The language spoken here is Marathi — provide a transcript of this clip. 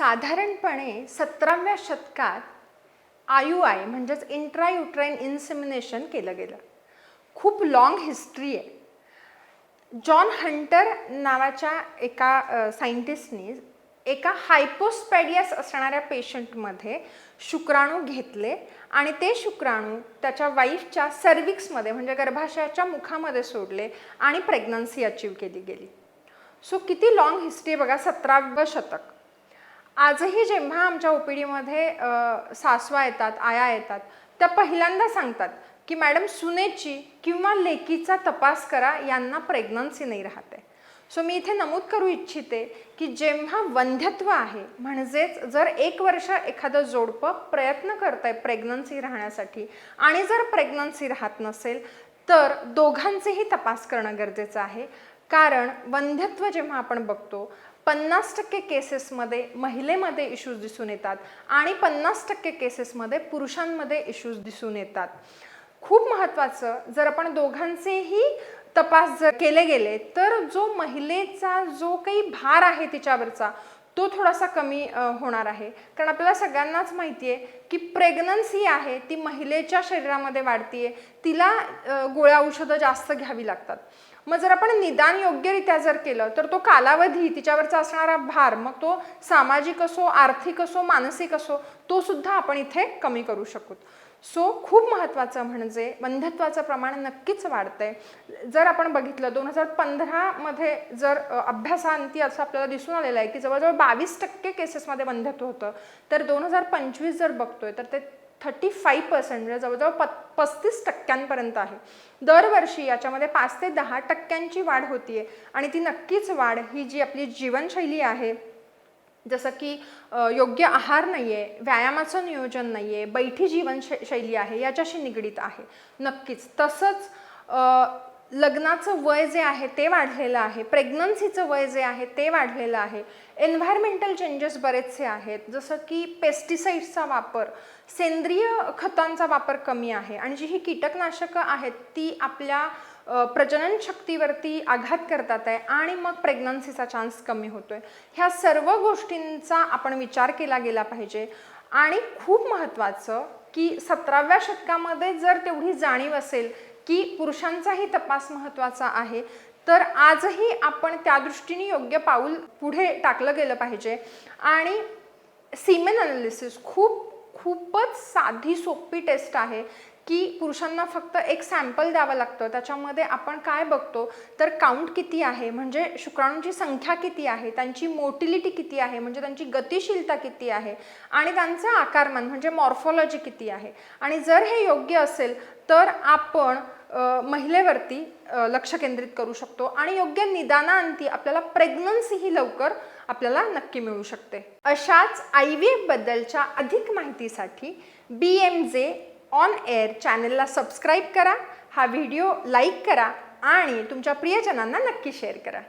साधारणपणे सतराव्या शतकात आयू आय म्हणजेच इंट्रायुट्राईन इन्सेमिनेशन केलं गेलं. खूप लाँग हिस्ट्री आहे. जॉन हंटर नावाच्या एका सायंटिस्टनी एका हायपोस्पॅडियस असणाऱ्या पेशंटमध्ये शुक्राणू घेतले आणि ते शुक्राणू त्याच्या वाईफच्या सर्विक्समध्ये म्हणजे गर्भाशयाच्या मुखामध्ये सोडले आणि प्रेग्नन्सी अचीव केली गेली. सो किती लाँग हिस्ट्री बघा सतरावं शतक. आजही जेव्हा आमच्या ओपीडीमध्ये सासवा येतात आया येतात त्या पहिल्यांदा सांगतात की मॅडम सुनेची किंवा लेकीचा तपास करा यांना प्रेग्नन्सी नाही राहते. सो मी इथे नमूद करू इच्छिते की जेव्हा वंध्यत्व आहे म्हणजेच जर एक वर्ष एखादं जोडपं प्रयत्न करत आहे प्रेग्नन्सी राहण्यासाठी आणि जर प्रेग्नन्सी राहत नसेल तर दोघांचेही तपास करणं गरजेचं आहे. कारण वंध्यत्व जेव्हा आपण बघतो पन्नास टक्के केसेसमध्ये महिलेमध्ये इश्यूज दिसून येतात आणि पन्नास टक्के केसेसमध्ये पुरुषांमध्ये इश्यूज दिसून येतात. खूप महत्त्वाचं जर आपण दोघांचेही तपास जर केले गेले तर जो महिलेचा जो काही भार आहे तिच्यावरचा तो थोडासा कमी होणार आहे. कारण आपल्याला सगळ्यांनाच माहिती आहे की प्रेग्नन्सी आहे ती महिलेच्या शरीरामध्ये वाढतीये. तिला गोळ्या औषधं जास्त घ्यावी लागतात. मग जर आपण निदान योग्यरित्या जर केलं तर तो कालावधी तिच्यावरचा असणारा भार मग तो सामाजिक असो आर्थिक असो मानसिक असो तो सुद्धा आपण इथे कमी करू शकू सो खूप महत्त्वाचं म्हणजे बंधत्वाचं प्रमाण नक्कीच वाढतंय. जर आपण बघितलं दोन हजार पंधरामध्ये जर अभ्यासांती असं आपल्याला दिसून आलेलं आहे की जवळजवळ बावीस टक्के केसेसमध्ये बंधत्व होतं. तर दोन हजार पंचवीस जर बघतोय तर ते थर्टी फाईव्ह पर्सेंट म्हणजे जवळजवळ प पस्तीस टक्क्यांपर्यंत आहे. दरवर्षी याच्यामध्ये पाच ते दहा टक्क्यांची वाढ होतीये आणि ती नक्कीच वाढ ही जी आपली जीवनशैली आहे जसं की योग्य आहार नाही आहे व्यायामाचं नियोजन नाही आहे बैठी जीवनशैली शैली आहे याच्याशी निगडीत आहे. नक्कीच. तसंच लग्नाचं वय जे आहे ते वाढलेलं आहे प्रेग्नन्सीचं वय जे आहे ते वाढलेलं आहे. एन्व्हायरमेंटल चेंजेस बरेचसे आहेत जसं की पेस्टिसाईड्सचा वापर सेंद्रिय खतांचा वापर कमी आहे आणि जी ही कीटकनाशकं आहेत ती आपल्या प्रजनन शक्तीवरती आघात करतात आहे आणि मग प्रेग्नन्सीचा चान्स कमी होतो आहे ह्या सर्व गोष्टींचा आपण विचार केला गेला पाहिजे. आणि खूप महत्त्वाचं की सतराव्या शतकामध्ये जर तेवढी जाणीव असेल की पुरुषांचाही तपास महत्त्वाचा आहे तर आजही आपण त्या दृष्टीने योग्य पाऊल पुढे टाकलं गेलं पाहिजे. आणि सिमेन अनालिसिस खूप खूपच साधी सोपी टेस्ट आहे. की पुरुषांना फक्त एक सॅम्पल द्यावं लागतं. त्याच्यामध्ये आपण काय बघतो तर काउंट किती आहे? म्हणजे शुक्राणूंची संख्या किती आहे? त्यांची मोटिलिटी किती आहे? म्हणजे त्यांची गतिशीलता किती आहे? आणि त्यांचं आकारमान म्हणजे मॉर्फॉलॉजी किती आहे? आणि जर हे योग्य असेल तर आपण महिलेवरती लक्ष केंद्रित करू शकतो आणि योग्य निदानाअंती आपल्याला प्रेग्नन्सी ही लवकर आपल्याला नक्की मिळू शकते. अशाच आय व्ही एफबद्दलच्या अधिक माहितीसाठी B M J on air चॅनलला सबस्क्राईब करा हा व्हिडिओ लाईक करा आणि तुमच्या प्रियजनांना नक्की शेअर करा.